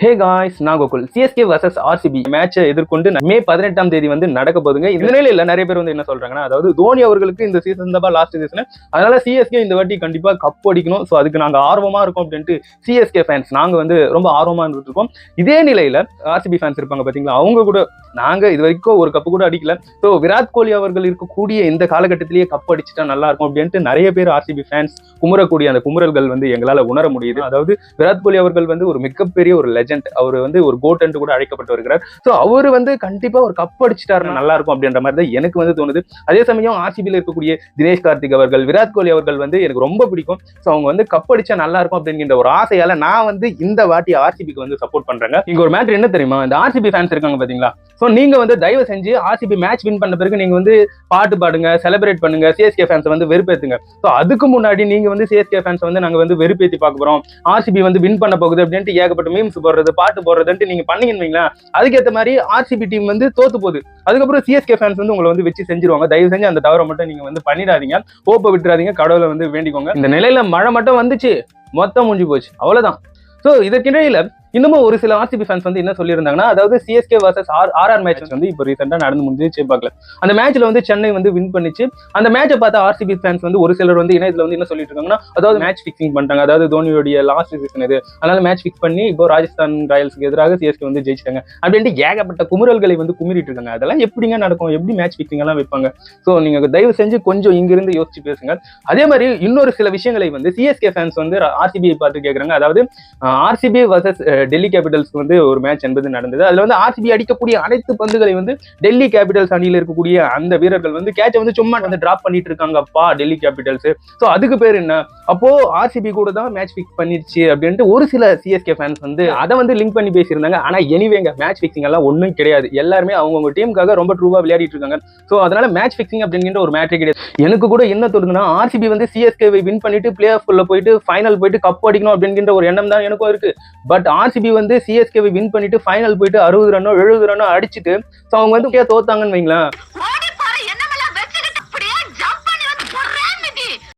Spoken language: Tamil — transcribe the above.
ஹே காய்ஸ் நான் கோகுல். சிஎஸ்கே வர்சஸ் ஆர்சிபி மேட்சை எதிர்கொண்டு மே பதினெட்டாம் தேதி வந்து நடக்க போதுங்க இந்த நிலையில நிறைய பேர் வந்து என்ன சொல்றாங்கன்னா அதாவது தோனி அவர்களுக்கு இந்த சீசன் தான் லாஸ்ட் சீசன் அதனால சிஎஸ்கே இந்த வாட்டி கண்டிப்பா கப் அடிக்கணும். ஸோ அதுக்கு நாங்க ஆர்வமா இருக்கோம் அப்படின்ட்டு சிஎஸ்கே ஃபேன்ஸ் நாங்க வந்து ரொம்ப ஆர்வமா இருந்துட்டு இருக்கோம். இதே நிலையில ஆர்சிபி ஃபேன்ஸ் இருப்பாங்க பாத்தீங்களா? அவங்க கூட நாங்க இது வரைக்கும் ஒரு கப்பு கூட அடிக்கல. ஸோ விராட் கோலி அவர்கள் இருக்கக்கூடிய இந்த காலகட்டத்திலேயே கப் அடிச்சுட்டா நல்லா இருக்கும் அப்படின்ட்டு நிறைய பேர் ஆர்சிபி ஃபேன்ஸ் குமுறக்கூடிய அந்த குமுறல்கள் வந்து எங்களால உணர முடியுது. அதாவது விராட் கோலி அவர்கள் வந்து ஒரு மிகப்பெரிய ஒரு லெஜண்ட் அவர் வந்து ஒரு கோட் என்று கூட அழைக்கப்பட்டு வருகிறார். ஸோ அவர் வந்து கண்டிப்பா ஒரு கப் அடிச்சிட்டாருன்னா நல்லா இருக்கும் அப்படின்ற மாதிரி தான் எனக்கு வந்து தோணுது. அதே சமயம் ஆர்சிபியில் இருக்கக்கூடிய தினேஷ் கார்த்திக் அவர்கள் விராட் கோலி அவர்கள் வந்து எனக்கு ரொம்ப பிடிக்கும். ஸோ அவங்க வந்து கப் அடிச்சா நல்லா இருக்கும் அப்படிங்கிற ஒரு ஆசையால நான் வந்து இந்த வாட்டி ஆர்சிபிக்கு வந்து சப்போர்ட் பண்றேங்க. இங்க ஒரு மேட்ரு என்ன தெரியுமா? இந்த ஆர்சிபி ஃபேன்ஸ் இருக்காங்க பாத்தீங்களா? ஸோ நீங்க வந்து தயவு செஞ்சு ஆர்சிபி மேட்ச் வின் பண்ண பிறகு நீங்க வந்து பாட்டு பாடுங்க செலிப்ரேட் பண்ணுங்க சிஎஸ்கே ஃபேன்ஸ் வந்து வெறுப்பேத்துங்க. ஸோ அதுக்கு முன்னாடி நீங்க வந்து சிஎஸ்கே ஃபேன்ஸ் வந்து நாங்க வந்து வெறுப்பேத்தி பார்க்க போறோம். ஆர்சிபி வந்து வின் பண்ண போகுது அப்படின்ட்டு ஏகப்பட்ட மீம்ஸ் போடுறது பாட்டு போடுறதுன்ட்டு நீங்க பண்ணீங்கன்னு வைங்களேன் அதுக்கேற்ற மாதிரி ஆர்சிபி டீம் வந்து தோத்து போகுது. அதுக்கப்புறம் சிஎஸ்கே ஃபேன்ஸ் வந்து உங்களை வந்து வச்சு செஞ்சிருவாங்க. தயவு செஞ்சு அந்த தவறை மட்டும் நீங்க வந்து பண்ணிடாதீங்க. ஹோப்பை விட்டுறாதீங்க. கடவுளை வந்து வேண்டிக்கோங்க. இந்த நிலையில மழை மட்டும் வந்துச்சு. மொத்தம் முடிஞ்சு போச்சு. அவ்வளவுதான். ஸோ இதற்கிடையில இன்னமும் ஒரு சில ஆர்சிபி ஃபேன்ஸ் வந்து என்ன சொல்லியிருந்தாங்கன்னா அதாவது CSK versus R RR match வந்து இப்போ ரீசெண்டாக நடந்து முடிஞ்சு பார்க்கல. அந்த மேட்ச்ல வந்து சென்னை வந்து வின் பண்ணிச்சு. அந்த மேட்சை பார்த்தா ஆர்சிபி ஃபேன்ஸ் வந்து ஒரு சிலர் வந்து இணையத்தில் வந்து என்ன சொல்லிட்டு இருக்காங்கன்னா அதாவது மேட்ச் ஃபிக்ஸிங் பண்ணிட்டாங்க. அதாவது தோனியோடைய லாஸ்ட் சீசன் இது. அதனால மேட்ச் ஃபிக்ஸ் பண்ணி இப்போ ராஜஸ்தான் ராயல்ஸ்க்கு எதிராக சிஎஸ்கே வந்து ஜெயிச்சிட்டாங்க. அப்படின்ட்டு ஏகப்பட்ட குமுறல்களை வந்து குமிரிட்டு இருக்காங்க அதெல்லாம் எப்படிங்க நடக்கும்? எப்படி மேட்ச் ஃபிக்ஸிங் எல்லாம் வைப்பாங்க? ஸோ நீங்க தயவு செஞ்சு கொஞ்சம் இங்கிருந்து யோசிச்சு பேசுங்க. அதே மாதிரி இன்னொரு சில விஷயங்களை வந்து சிஎஸ்கே ஃபேன்ஸ் வந்து ஆர்சிபியை பார்த்து கேட்குறாங்க அதாவது ஆர்சிபி வர்சஸ் டெல்லி கேபிட்டல்ஸ்க்கு வந்து ஒரு மேட்ச் என்பது நடந்தது. அதுல வந்து ஆர்சிபி அடிக்கக்கூடிய அனைத்து பந்துகளை வந்து டெல்லி கேபிட்டல்ஸ் அணியில் இருக்கக்கூடிய அந்த வீரர்கள் வந்து கேட்சை வந்து சும்மா வந்து டிராப் பண்ணிட்டு இருக்காங்கப்பா டெல்லி கேபிட்டல்ஸ் ஸோ அதுக்கு பேர் என்ன? அப்போ ஆர்சிபி கூட தான் மேட்ச் ஃபிக்ஸ் பண்ணிருச்சு அப்படின்ட்டு ஒரு சில சிஎஸ்கே ஃபேன்ஸ் வந்து அதை வந்து லிங்க் பண்ணி பேசியிருந்தாங்க. ஆனா எனிவேங்க மேட்ச் ஃபிக்ஸிங் எல்லாம் ஒன்றும் கிடையாது. எல்லாருமே அவங்கவுங்க டீமுக்காக ரொம்ப ட்ரூவா விளையாடிட்டு இருக்காங்க. ஸோ அதனால மேட்ச் ஃபிக்ஸிங் அப்படிங்கிற ஒரு மேட்ரே கிடையாது. எனக்கு கூட என்ன தோணுதுன்னா ஆர்சிபி வந்து சிஎஸ்கேவை வின் பண்ணிட்டு பிளே ஆஃப் போயிட்டு ஃபைனல் போயிட்டு கப் அடிக்கணும் அப்படிங்கிற ஒரு எண்ணம் தான் எனக்கும் இருக்கு. பட் ஆர்சிபி வந்து சிஎஸ்கேவை வின் பண்ணிட்டு ஃபைனல் போயிட்டு அறுபது ரன்னோ எழுபது ரன்னோ அடிச்சுட்டு ஸோ அவங்க வந்து கே தோத்தாங்கன்னு வைங்களேன்.